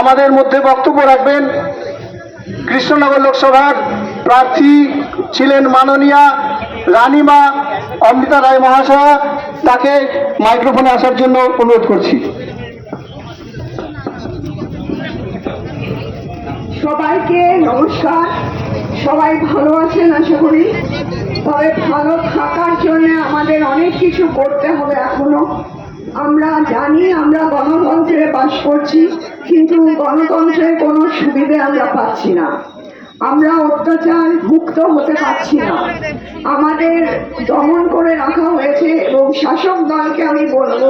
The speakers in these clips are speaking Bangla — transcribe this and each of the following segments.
আমাদের মধ্যে বক্তব্য রাখবেন। কৃষ্ণনগর লোকসভার প্রার্থী ছিলেন মাননীয়া রানীমা অমৃতা রায় মহাশয়া। তাকে মাইক্রোফোনে আসার জন্য অনুরোধ করছি। সবাইকে নমস্কার। সবাই ভালো আছেন আশা করি। তবে ভালো থাকার জন্য আমাদের অনেক কিছু করতে হবে এখনও। আমরা জানি আমরা গণতন্ত্রে বাস করছি, কিন্তু গণতন্ত্রের কোনো সুবিধে আমরা পাচ্ছি না। আমরা অত্যাচার মুক্ত হতে পারছি না। আমাদের দমন করে রাখা হয়েছে এবং শাসক দলকে আমি বলব,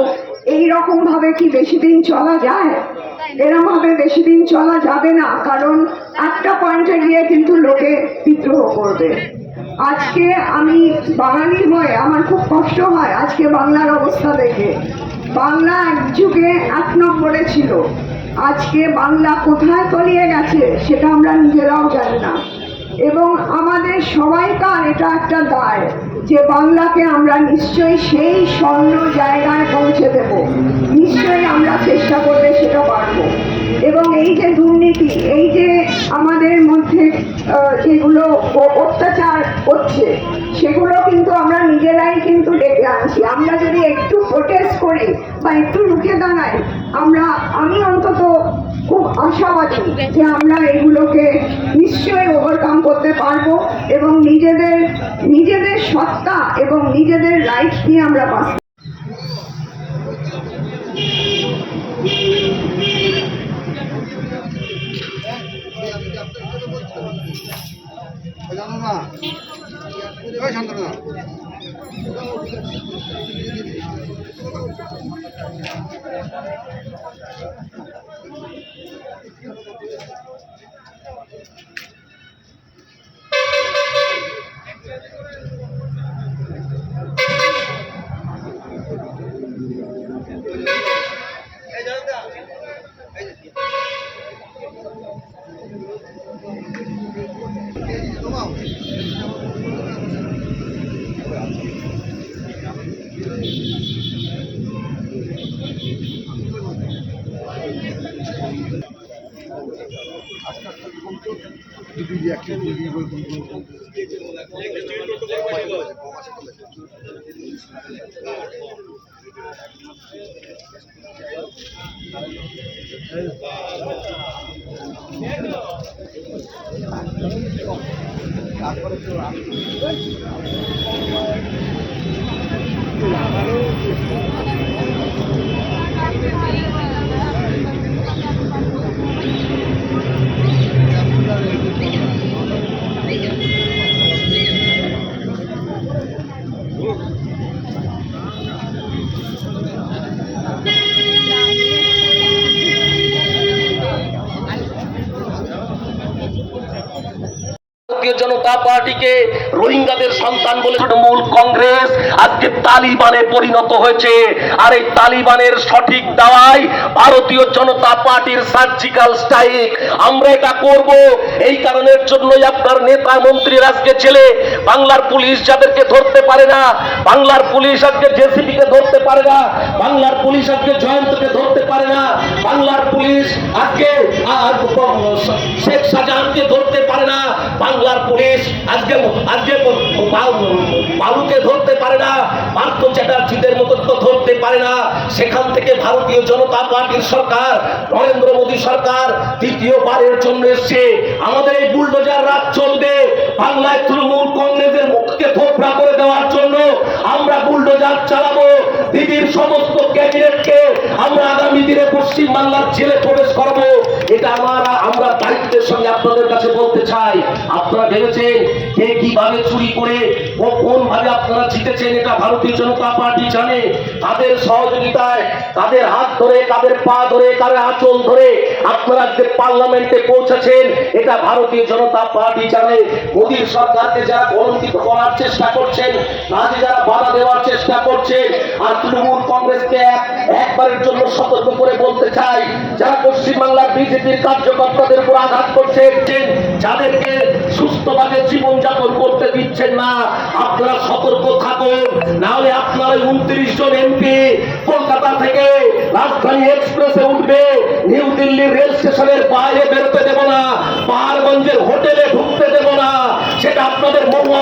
এই রকম ভাবে কি বেশি দিন চলা যায়? এরম ভাবে বেশি দিন চলা যাবে না, কারণ একটা পয়েন্টে গিয়ে কিন্তু লোকে বিদ্রোহ করবে। আজকে আমি বাঙালির হয়ে আমার খুব কষ্ট হয় আজকে বাংলার অবস্থা দেখে। বাংলা এক যুগে এক নম্বরে ছিল। আজকে বাংলা কোথায় তলিয়ে গেছে সেটা আমরা নিজেরাও জানি না। এবং আমাদের সবাইকার এটা একটা দায় যে বাংলাকে আমরা নিশ্চয়ই সেই স্বর্ণ জায়গায় পৌঁছে দেব। নিশ্চয়ই আমরা চেষ্টা করলে সেটা পারব এবং এই যে দুর্নীতি, এই যে আমাদের মধ্যে যেগুলো অত্যাচার হচ্ছে, সেগুলো কিন্তু আমরা নিজেরাই কিন্তু ডেকে আনছি। আমরা যদি একটু প্রোটেস্ট করি বা একটু রুখে দাঁড়াই, আমরা, আমি অন্তত খুব আশাবাদী যে আমরা এগুলোকে নিশ্চয়ই ওভারকাম করতে পারব এবং নিজেদের নিজেদের সত্তা এবং নিজেদের রাইট নিয়ে আমরা বাঁচতে জানো না? শান্তনা ভারতীয় জনতা পার্টিকে রোহিঙ্গাদের সন্তান বলে তৃণমূল কংগ্রেস আজকে তালিবানে পরিণত হয়েছে। আর এই তালিবানের সঠিক দাওয়াই ভারতীয় জনতা পার্টির সার্জিক্যাল স্ট্রাইক। আমরা এটা করব। এই কারণের জন্যই আপনার নেতা মন্ত্রীর আজকে ছেলে। বাংলার পুলিশ যাদেরকে ধরতে পারে না, বাংলার পুলিশ আজকে জেসিপি কে ধরতে পারে না, বাংলার পুলিশ আজকে জয়ন্তকে ধরতে পারে না, বাংলার পুলিশ আজকে শেখ শাহজাহানকে ধরতে পারে না। বাংলার পুলিশ আজকে আজকে বাবুকে ধরতে পারে না পার্থ চ্যাটার্জিদের মতো ধরতে পারে না। সেখান থেকে ভারতীয় জনতা পার্টির সরকার, নরেন্দ্র মোদী সরকার দ্বিতীয়বারের জন্য এসছে। আমাদের এই বুলডোজার রাজ চলবে। বাংলায় তৃণমূল কংগ্রেসের মুখকে থোপড়া করে দেওয়ার জন্য আমরা বুলডোজার চালাবো। দিদির সমস্ত ক্যাবিনেটকে আমরা আগামী দিনে পশ্চিম বাংলার জেলে প্রবেশ করব। এটা আমরা আমরা দায়িত্বের সঙ্গে আপনাদের কাছে বলতে চাই। আপনারা ভেবেছেন কে কীভাবে চুরি করে ও কোন ভাবে আপনারা জিতেছেন এটা ভারতীয় জনতা পার্টি জানে। তাদের সহযোগিতায়, তাদের হাত ধরে, তাদের পা ধরে তাদের আঁচল ধরে আপনারা আজকে পার্লামেন্টে পৌঁছেছেন, এটা ভারতীয় জনতা পার্টি জানে। মোদীর সরকারকে যারা কলঙ্কিত করার চেষ্টা করছেন কাজে যারা বাধা দেওয়ার চেষ্টা করছেন, আর তৃণমূল কংগ্রেসকে একবারের জন্য সতর্ক করে বলতে চাই, যারা পশ্চিমবাংলার বিজেপির কার্যকর্তাদের উপর আঘাত করছেন যাদেরকে সুস্থভাবে জীবনযাপন করতে দিচ্ছেন না, আপনারা সতর্ক থাকুন। নাহলে আপনারা উনত্রিশ জন এমপি কলকাতা থেকে রাজধানী এক্সপ্রেসে উঠবে, নিউ দিল্লি রেল স্টেশনের বাইরে বেরোতে দেব না, পাহাড়গঞ্জের হোটেলে ঢুকতে দেব না। সেটা আপনাদের মহুয়া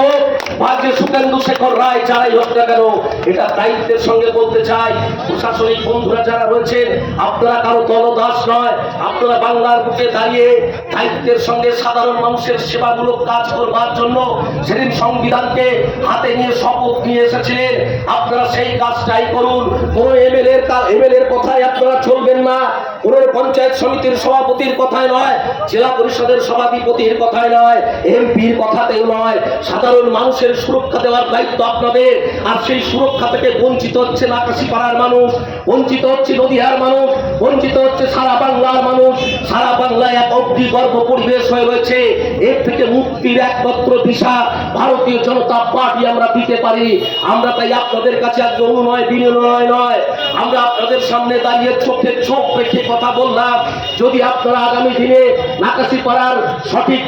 হোক বা যে সুকেন্দু শেখর রায় যারাই হোক না কেন, এটা দায়িত্বের সঙ্গে বলতে চাই। প্রশাসনিক বন্ধুরা যারা রয়েছেন, আপনারা কারও দলদাস নয়, আপনারা বাংলার বুকে দাঁড়িয়ে দায়িত্বের সঙ্গে সাধারণ মানুষের সেবামূলক কাজ করবার জন্য সেদিন সংবিধানকে হাতে নিয়ে শপথ নিয়ে এসেছিলেন। আপনারা সেই কাজটাই করুন। কোন এমএলএ এমএলএ এর কথায় আপনারা চলবেন না। কোন পঞ্চায়েত সমিতির সভাপতির কথায় নয়, জেলা পরিষদের সভাধিপতির কথায় নয়, এমপির কথাতেও নয়। সাধারণ মানুষের সুরক্ষা দেওয়ার দায়িত্ব আপনাদের। আর সেই সুরক্ষা থেকে বঞ্চিত হচ্ছে নাকাশি পাড়ার মানুষ, বঞ্চিত হচ্ছে নদীহার মানুষ, বঞ্চিত হচ্ছে সারা বাংলার মানুষ। সারা বাংলায় এক অগ্নি গর্ভ পরিবেশ হয়ে রয়েছে। এর থেকে মুক্তির একমাত্র দিশা ভারতীয় জনতা পার্টি আমরা দিতে পারি। আমরা তাই আপনাদের কাছে আজকে অনুনয় বিনিময় নয়। আমরা আপনাদের সামনে দাঁড়িয়ে চোখে চোখ রেখে কথা বললাম, যদি আপনারা আগামী দিনে নাকাশি পাড়ার সঠিক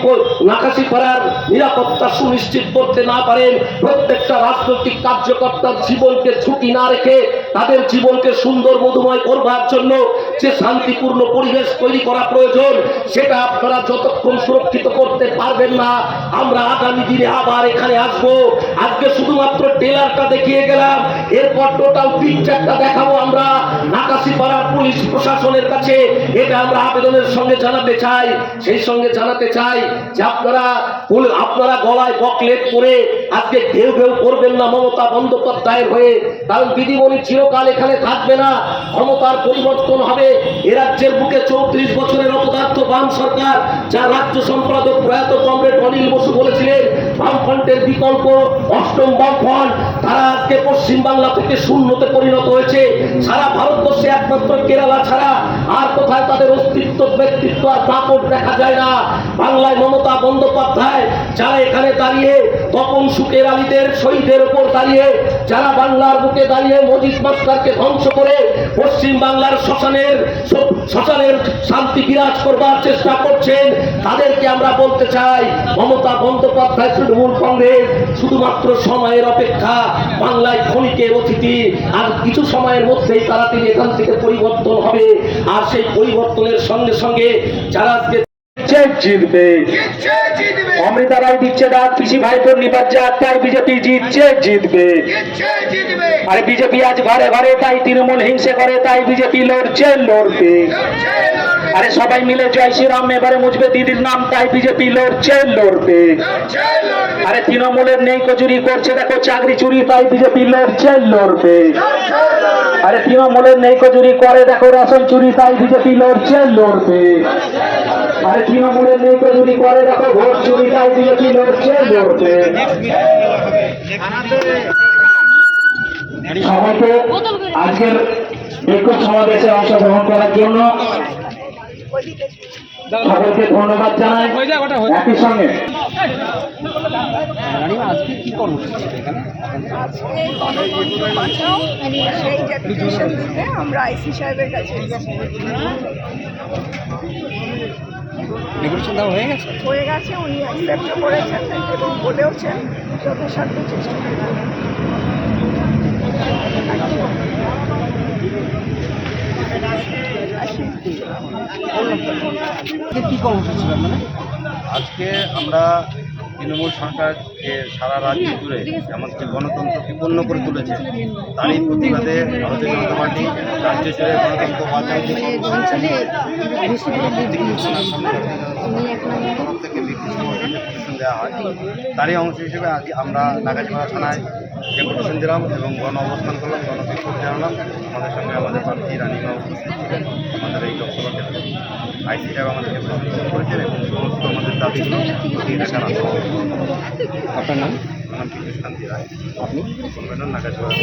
নাকাশি পাড়ার নিরাপত্তা সুনিশ্চিত করতে না পারেন, প্রত্যেকটা রাজনৈতিক কার্যকর্তার জীবনকে ঝুঁকি না রেখে তাদের জীবনকে সুন্দর মধুময় করবার জন্য যে শান্তিপূর্ণ পরিবেশ তৈরি করা প্রয়োজন, সেটা আপনারা যতক্ষণ সুরক্ষিত করতে পারবেন না, আমরা আগামী দিনে আবার এখানে আসব। আজকে শুধুমাত্র টেলারটা দেখিয়ে গেলাম, এরপর টোটাল পিকচারটা দেখাবো আমরা। নাকাশি পাড়ার পুলিশ প্রশাসনের কাছে এটা আমরা আবেদনের সঙ্গে জানাতে চাই, সেই সঙ্গে জানাতে চাই যে আপনারা আপনারা গলায় বকলেট করে আজকে ঘেউ ঘেউ করবেন না মমতা বন্দ্যোপাধ্যায়ের হয়ে, কারণ দিদিমণি চিরকাল এখানে থাকবে না, ক্ষমতার পরিবর্তন হবে এ রাজ্যের বুকে চৌত্রিশ বছরের অপদার্থ বাম সরকার যা রাজ্য সম্পাদক প্রয়াত কমরেড অনিল বসু বলেছিলেন বামফ্রন্টের বিকল্প অষ্টম বামফ্রন্ট, তারা আজকে পশ্চিম বাংলা থেকে শূন্যতে পরিণত হয়েছে। সারা ভারতবর্ষে একমাত্র কেরালা ছাড়া আর কোথায় তাদের অস্তিত্ব, ব্যক্তিত্ব আর দাপট দেখা যায় না। বাংলায় মমতা বন্দ্যোপাধ্যায়, যারা এখানে দাঁড়িয়ে তপন সুখের আলীদের, শহীদের উপর দাঁড়িয়ে, যারা বাংলার বুকে দাঁড়িয়ে মজিদ মাস্টারকে ধ্বংস করে পশ্চিম বাংলার শ্মশানের শ্মশানের শান্তি বিরাজ করবার চেষ্টা করছেন, তাদেরকে আমরা বলতে চাই, মমতা বন্দ্যোপাধ্যায় তৃণমূল কংগ্রেস শুধুমাত্র সময়ের অপেক্ষা বাংলায় ক্ষণিকের অতিথি আর কিছু সময়ের মধ্যেই তাড়াতাড়ি এখান থেকে পরিবর্তন হবে। আর সেই পরিবর্তনের সঙ্গে সঙ্গে যারা আজকে জিতবে। অমৃতা রায় দিচ্ছে ডাক পিসি ভাইপোর যাক তাই বিজেপি জিতছে জিতবে। আর বিজেপি আজ ঘরে ঘরে তাই তৃণমূল হিংসে করে তাই বিজেপি লড়ছে লড়বে। আরে সবাই মিলে জয় শ্রীরাম, এবারে মুছবে দিদির নাম, তাই বিজেপি লড়ছে, লড়বে। আরে তৃণমূলের নেই, কচুরি করছে, দেখো চাকরি চুরি, তাই বিজেপি লড়ছে, লড়বে। আরে তৃণমূলের নেই, কচুরি করে, দেখো রেশন চুরি, তাই বিজেপি লড়ছে, লড়বে। আরে তৃণমূলের নেই, কচুরি করে, দেখো ভোট চুরি, তাই বিজেপি লড়ছে, লড়বে। আজকের বিক্ষোভ সমাবেশে অংশগ্রহণ করার জন্য সকলকে ধন্যবাদ জানাই একই সঙ্গে আজকে সেই ডেপুটেশন দিতে আমরা আইসি সাহেবের কাছে। দেওয়া হয়ে গেছে হয়ে গেছে উনি অ্যাকসেপ্ট করেছেন এবং বলেওছেন যথাসাধ্য চেষ্টা করবেন আজকে আমরা তৃণমূল সরকার যে সারা রাজ্য জুড়ে আমাদের গণতন্ত্র বিপন্ন করে তুলেছে, তারই প্রতিবাদে ভারতীয় জনতা পার্টি রাজ্য জুড়ে গণতন্ত্র থেকে বিভিন্ন দেওয়া হয়। তারই অংশ হিসেবে আজ আমরা নাগাজপাড়া থানায় ডেপুটেশন দিলাম এবং গণ অবস্থান করলাম গণবিক্ষোভ জানালাম। আমাদের সঙ্গে আমাদের প্রার্থী রানীমা উপস্থিত ছিলেন। আমাদের এই লোকসভা ক্ষেত্রে আইসি সাহেব আমাদের ডেপুটেশন করেছেন এবং সমস্ত আমাদের দাবিগুলো দিয়ে জানাতে আপনার নাম? নাম পীযুষ কান্তি রায়। আপনি? কনভেনর নাগাজপাড়া